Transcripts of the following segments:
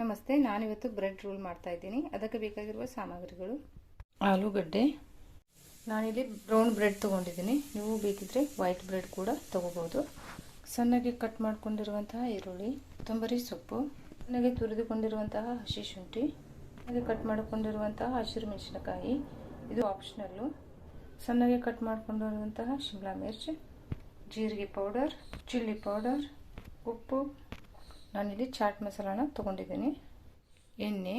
ನಮಸ್ತೆ, ನಾನಿವತ್ತು bread roll ಮಾಡ್ತಾ ಇದ್ದೀನಿ. ಅದಕ್ಕೆ ಬೇಕಾಗಿರುವ ಸಾಮಗ್ರಿಗಳು. ಆಲೂಗಡ್ಡೆ. ನಾನಿಲ್ಲಿ ಬ್ರೌನ್ ಬ್ರೆಡ್ ತೊಗೊಂಡಿದ್ದೀನಿ. ನೀವು ಬೇಕಿದ್ರೆ ವೈಟ್ ಬ್ರೆಡ್ ಕೂಡ ತೊಗೋಬೋದು. ಸಣ್ಣಗೆ ಕಟ್ ಮಾಡಿಕೊಂಡಿರುವಂತಹ ಈರುಳ್ಳಿ, ಕೊತ್ತಂಬರಿ ಸೊಪ್ಪು, ಸಣ್ಣಗೆ ತುರಿದುಕೊಂಡಿರುವಂತಹ ಹಸಿ ಶುಂಠಿ ಹಾಗೆ ಕಟ್ ಮಾಡಿಕೊಂಡಿರುವಂತಹ ಹಸಿರು ಮೆಣಸಿನಕಾಯಿ, ಇದು ಆಪ್ಷನಲ್ಲು ಸಣ್ಣಗೆ ಕಟ್ ಮಾಡಿಕೊಂಡಿರುವಂತಹ ಶಿಮ್ಲಾ ಮಿರ್ಚಿ, ಜೀರಿಗೆ ಪೌಡರ್, ಚಿಲ್ಲಿ ಪೌಡರ್, ಉಪ್ಪು ನಾನಿಲ್ಲಿ ಚಾಟ್ ಮಸಾಲಾನ ತೊಗೊಂಡಿದ್ದೀನಿ. ಎಣ್ಣೆ,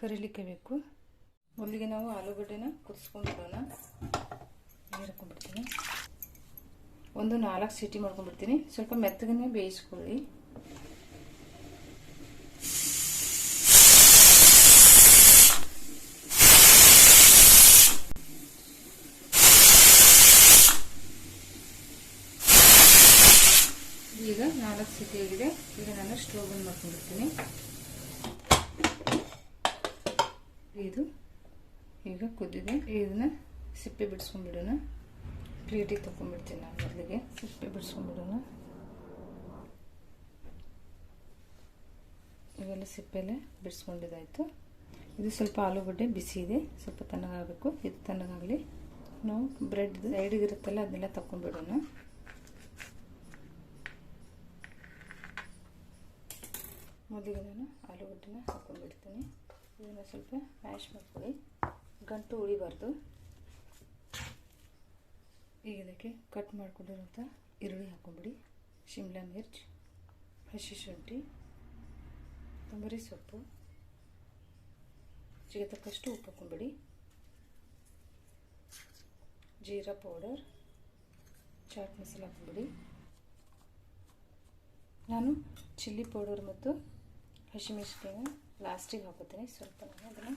ಕರಿಲಿಕ್ಕೆ ಬೇಕು ಮೊದಲಿಗೆ ನಾವು ಆಲೂಗಡ್ಡೆನ ಕುದಿಸ್ಕೊಂಡ್ಬಿಡೋಣ. ನೀರು ಹಾಕೊಂಡ್ಬಿಡ್ತೀನಿ ಒಂದು ನಾಲ್ಕು ಸೀಟಿ ಮಾಡ್ಕೊಂಡ್ಬಿಡ್ತೀನಿ. ಸ್ವಲ್ಪ ಮೆತ್ತಗನೆ ಬೇಯಿಸ್ಕೊಳ್ಳಿ ಈಗ ನಾಲ್ಕು ಸಿಟಿ ಆಗಿದೆ ಈಗ ನಾನು ಸ್ಟೋವ್ ಬಂದ್ ಮಾಡ್ಕೊಂಡಿರ್ತೀನಿ. ಇದು ಈಗ ಕುದ್ದಿದೆ. ಇದನ್ನ ಸಿಪ್ಪೆ ಬಿಡಿಸ್ಕೊಂಡ್ಬಿಡೋಣ. ಪ್ಲೇಟಿಗೆ ತಗೊಂಡ್ಬಿಡ್ತೀನಿ ನಾನು ಮೊದಲಿಗೆ. ಸಿಪ್ಪೆ ಬಿಡಿಸ್ಕೊಂಡ್ಬಿಡೋಣ. ಇವೆಲ್ಲ ಸಿಪ್ಪೆಲೆ ಬಿಡಿಸ್ಕೊಂಡಿದ್ದಾಯಿತು. ಇದು ಸ್ವಲ್ಪ ಆಲೂಗಡ್ಡೆ ಬಿಸಿ ಇದೆ. ಸ್ವಲ್ಪ ತಣ್ಣಗಾಗಬೇಕು. ಇದು ತಣ್ಣಗಾಗಲಿ. ನಾವು ಬ್ರೆಡ್ ಸೈಡಿಗೆ ಇರುತ್ತಲ್ಲ, ಅದನ್ನೆಲ್ಲ ತಗೊಂಡ್ಬಿಡೋಣ ಮೊದಲಿಗೆ ನಾನು ಆಲೂಗಡ್ಡೆನ ಹಾಕೊಂಡ್ಬಿಡ್ತೀನಿ ಇದನ್ನು ಸ್ವಲ್ಪ ಮ್ಯಾಶ್ ಮಾಡ್ಕೊಳ್ಳಿ. ಗಂಟು ಉಳಿಬಾರ್ದು ಈಗ ಇದಕ್ಕೆ ಕಟ್ ಮಾಡ್ಕೊಂಡಿರೋಂಥ ಈರುಳ್ಳಿ ಹಾಕ್ಕೊಂಬಿಡಿ. ಶಿಮ್ಲಾ ಮಿರ್ಚ್, ಹಸಿ ಶುಂಠಿ, ಕೊತ್ತಂಬರಿ ಸೊಪ್ಪು, ರುಚಿಗೆ ತಕ್ಕಷ್ಟು ಉಪ್ಪು ಹಾಕ್ಕೊಂಬಿಡಿ. ಜೀರಾ ಪೌಡರ್, ಚಾಟ್ ಮಸಾಲ ಹಾಕೊಂಬಿಡಿ ನಾನು ಚಿಲ್ಲಿ ಪೌಡರ್ ಮತ್ತು ಹಸಿಮೆಣಸಿನ್ಕಾಯಿನ ಲಾಸ್ಟಿಗೆ ಹಾಕೋತೀನಿ, ಸ್ವಲ್ಪ ನಾನು ಅದನ್ನು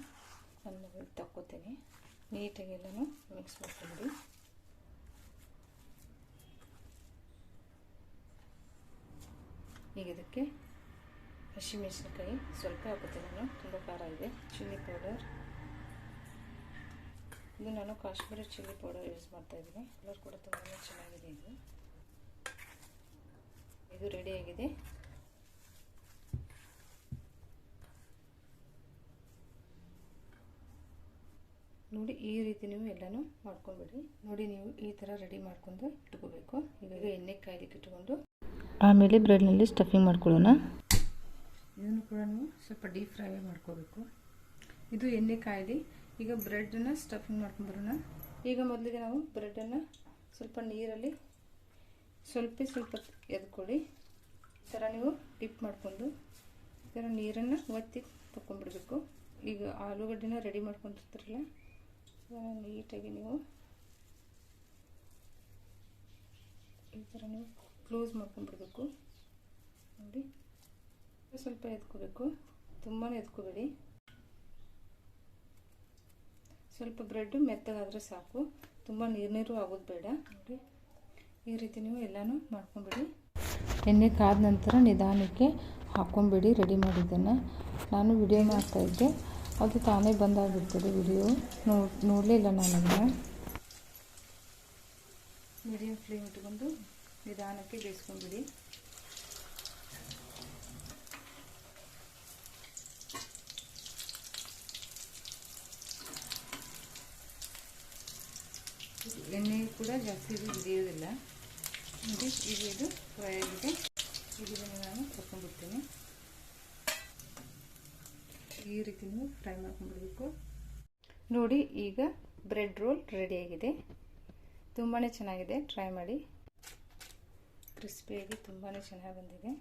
ನನ್ನ ತಕ್ಕೋತೀನಿ. ನೀಟಾಗಿ ಎಲ್ಲನೂ ಮಿಕ್ಸ್ ಮಾಡ್ಕೊಂಬಿಡಿ. ಈಗ ಇದಕ್ಕೆ ಹಸಿಮೆಣ್ಸಿನ್ಕಾಯಿ ಸ್ವಲ್ಪ ಹಾಕೋತೀನಿ ನಾನು, ತುಂಬ ಖಾರ ಇದೆ. ಚಿಲ್ಲಿ ಪೌಡರ್ ಇದು ನಾನು ಕಾಶ್ಮೀರಿ ಚಿಲ್ಲಿ ಪೌಡರ್ ಯೂಸ್ ಮಾಡ್ತಾ ಇದ್ದೀನಿ. ಕಲರ್ ಕೂಡ ತುಂಬಾ ಚೆನ್ನಾಗಿದೆ ಇದು. ಇದು ರೆಡಿಯಾಗಿದೆ ನೋಡಿ ಈ ರೀತಿ ನೀವು ಎಲ್ಲನೂ ಮಾಡ್ಕೊಂಡ್ಬಿಡಿ ನೋಡಿ ನೀವು ಈ ಥರ ರೆಡಿ ಮಾಡ್ಕೊಂಡು ಇಟ್ಕೋಬೇಕು. ಈಗ ಎಣ್ಣೆ ಕಾಯ್ಲಿಕ್ಕೆ ಇಟ್ಕೊಂಡು ಆಮೇಲೆ ಬ್ರೆಡ್ನಲ್ಲಿ ಸ್ಟಫಿಂಗ್ ಮಾಡ್ಕೊಳ್ಳೋಣ. ಇದನ್ನು ಕೂಡ ನೀವು ಸ್ವಲ್ಪ ಡೀಪ್ ಫ್ರೈ ಮಾಡ್ಕೋಬೇಕು. ಇದು ಎಣ್ಣೆ ಕಾಯ್ದು ಈಗ ಬ್ರೆಡನ್ನು ಸ್ಟಫಿಂಗ್ ಮಾಡ್ಕೊಂಡ್ಬರೋಣ ಈಗ ಮೊದಲಿಗೆ ನಾವು ಬ್ರೆಡನ್ನು ಸ್ವಲ್ಪ ನೀರಲ್ಲಿ ಸ್ವಲ್ಪ ಸ್ವಲ್ಪ ಎದ್ಕೊಳ್ಳಿ. ಈ ಥರ ನೀವು ಡಿಪ್ ಮಾಡಿಕೊಂಡು ಈ ಥರ ನೀರನ್ನು ಒತ್ತಿ ತಗೊಂಡ್ಬಿಡ್ಬೇಕು. ಈಗ ಆಲೂಗಡ್ಡೆನ ರೆಡಿ ಮಾಡ್ಕೊಂಡಿರ್ತೀರಲ್ಲ ಇದನ್ನು ನೀಟಾಗಿ ನೀವು ಈ ಥರ ನೀವು ಕ್ಲೋಸ್ ಮಾಡ್ಕೊಂಡ್ಬಿಡ್ಬೇಕು. ನೋಡಿ ಸ್ವಲ್ಪ ಎತ್ಕೋಬೇಕು. ತುಂಬಾ ಎತ್ಕೋಬೇಡಿ. ಸ್ವಲ್ಪ ಬ್ರೆಡ್ಡು ಮೆತ್ತಗಾದರೆ ಸಾಕು. ತುಂಬ ನೀರು ನೀರು ಆಗೋದು ಬೇಡ. ನೋಡಿ, ಈ ರೀತಿ ನೀವು ಎಲ್ಲನೂ ಮಾಡ್ಕೊಂಬಿಡಿ ಎಣ್ಣೆ ಕಾದ ನಂತರ ನಿಧಾನಕ್ಕೆ ಹಾಕ್ಕೊಂಬಿಡಿ ರೆಡಿ ಮಾಡಿದ್ದನ್ನು. ನಾನು ವಿಡಿಯೋ ಮಾಡ್ತಾಯಿದ್ದೆ ಅದು ತಾನೇ ಬಂದಾಗಿರ್ತದೆ ವಿಡಿಯೋ ನೋಡಲೇ ನೋಡಲಿಲ್ಲ ನಾನು ಅದನ್ನು ಮೀಡಿಯಂ ಫ್ಲೇಮ್ ಇಟ್ಕೊಂಡು ನಿಧಾನಕ್ಕೆ ಬೇಯಿಸ್ಕೊಂಡ್ಬಿಡಿ. ಎಣ್ಣೆ ಕೂಡ ಜಾಸ್ತಿ ಇದು ಹಿಡಿಯೋದಿಲ್ಲ. ನೋಡಿ ಇದು ಫ್ರೈ ಆಗಿದೆ ಇದನ್ನು ನಾನು ತಗೊಂಡ್ಬಿಡ್ತೀನಿ ಈ ರೀತಿ ನೀವು ಫ್ರೈ ಮಾಡ್ಕೊಂಡ್ಬಿಡ್ಬೇಕು ನೋಡಿ, ಈಗ ಬ್ರೆಡ್ ರೋಲ್ ರೆಡಿಯಾಗಿದೆ ತುಂಬಾ ಚೆನ್ನಾಗಿದೆ, ಟ್ರೈ ಮಾಡಿ. ಕ್ರಿಸ್ಪಿಯಾಗಿ ತುಂಬಾ ಚೆನ್ನಾಗಿ ಬಂದಿದೆ.